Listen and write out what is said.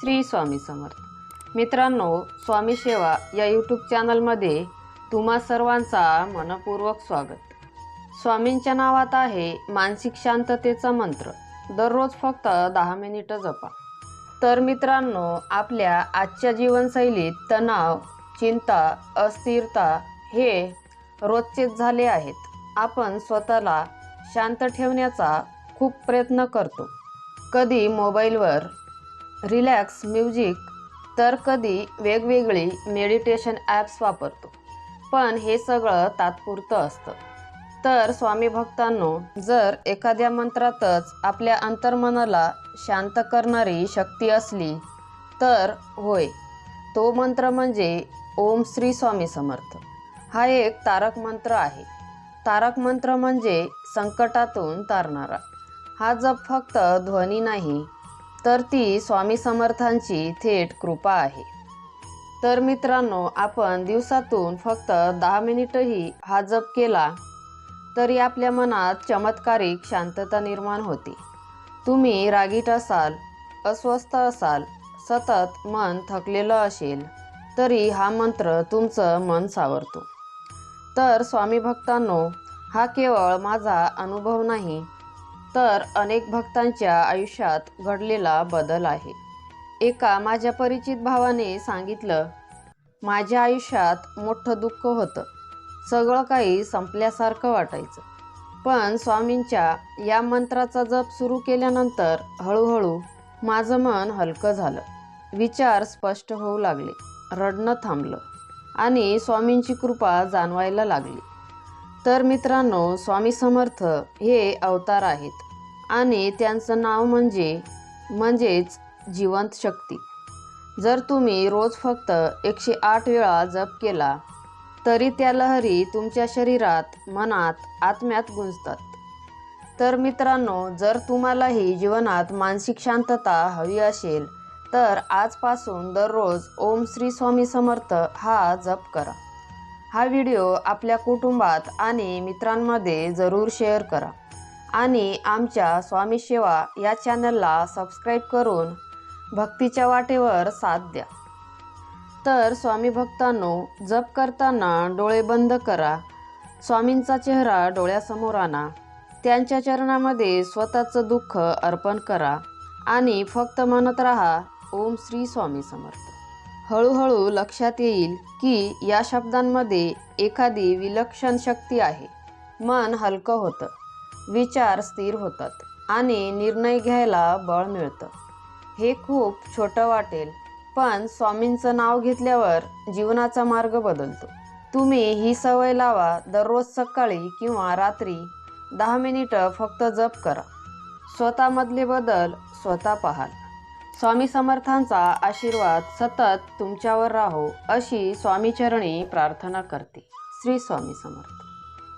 श्री स्वामी समर्थ. मित्रांनो स्वामी सेवा या यूट्यूब चॅनलमध्ये तुम्हा सर्वांचा मनपूर्वक स्वागत. स्वामींच्या नावात आहे मानसिक शांततेचा मंत्र. दररोज फक्त दहा मिनिटं जपा. तर मित्रांनो आपल्या आजच्या जीवनशैलीत तणाव चिंता अस्थिरता हे रोजचेच झाले आहेत. आपण स्वतःला शांत ठेवण्याचा खूप प्रयत्न करतो. कधी मोबाईलवर रिलॅक्स म्युझिक तर कधी वेगवेगळी मेडिटेशन ॲप्स वापरतो. पण हे सगळं तात्पुरतं असतं. तर स्वामी भक्तांनो जर एखाद्या मंत्रातच आपल्या अंतर्मनाला शांत करणारी शक्ती असली तर होय तो मंत्र म्हणजे ओम श्री स्वामी समर्थ. हा एक तारक मंत्र आहे. तारक मंत्र म्हणजे संकटातून तारणारा. हा जप फक्त ध्वनी नाही तर ती स्वामी समर्थांची थेट कृपा आहे. तर मित्रांनो आपण दिवसातून फक्त दहा मिनिटही हा जप केला तरी आपल्या मनात चमत्कारिक शांतता निर्माण होते. तुम्ही रागीट असाल अस्वस्थ असाल सतत मन थकलेलं असेल तरी हा मंत्र तुमचं मन सावरतो. तर स्वामी भक्तांनो हा केवळ माझा अनुभव नाही तर अनेक भक्तांच्या आयुष्यात घडलेला बदल आहे. एका माझ्या परिचित भावाने सांगितलं माझ्या आयुष्यात मोठं दुःख होतं. सगळं काही संपल्यासारखं वाटायचं. पण स्वामींच्या या मंत्राचा जप सुरू केल्यानंतर हळूहळू माझं मन हलकं झालं. विचार स्पष्ट होऊ लागले. रडणं थांबलं आणि स्वामींची कृपा जाणवायला लागली. तर मित्रांनो स्वामी समर्थ हे अवतार आहेत आणि त्यांचं नाव म्हणजे म्हणजेच जिवंत शक्ती. जर तुम्ही रोज फक्त एकशे आठ वेळा जप केला तरी त्या लहरी तुमच्या शरीरात मनात आत्म्यात गुंजतात. तर मित्रांनो जर तुम्हालाही जीवनात मानसिक शांतता हवी असेल तर आजपासून दररोज ओम श्री स्वामी समर्थ हा जप करा. हा व्हिडिओ आपल्या कुटुंबात आणि मित्रांमध्ये जरूर शेअर करा. आणि आमच्या स्वामी सेवा या चॅनलला सबस्क्राईब करून भक्तीच्या वाटेवर साथ द्या. तर स्वामी भक्तांनो जप करताना डोळे बंद करा. स्वामींचा चेहरा डोळ्यासमोर आणा. त्यांच्या चरणामध्ये स्वतःचं दुःख अर्पण करा. आणि फक्त म्हणत राहा ओम श्री स्वामी समर्थ. हळूहळू लक्षात येईल की या शब्दांमध्ये एखादी विलक्षण शक्ती आहे. मन हलकं होतं. विचार स्थिर होतात आणि निर्णय घ्यायला बळ मिळतं. हे खूप छोटं वाटेल पण स्वामींचं नाव घेतल्यावर जीवनाचा मार्ग बदलतो. तुम्ही ही सवय लावा दररोज सकाळी किंवा रात्री दहा मिनिटं फक्त जप करा. स्वतःमधले बदल स्वतः पाहाल. स्वामी समर्थांचा आशीर्वाद सतत तुमच्यावर राहो अशी स्वामीचरणी प्रार्थना करते. श्री स्वामी समर्थ.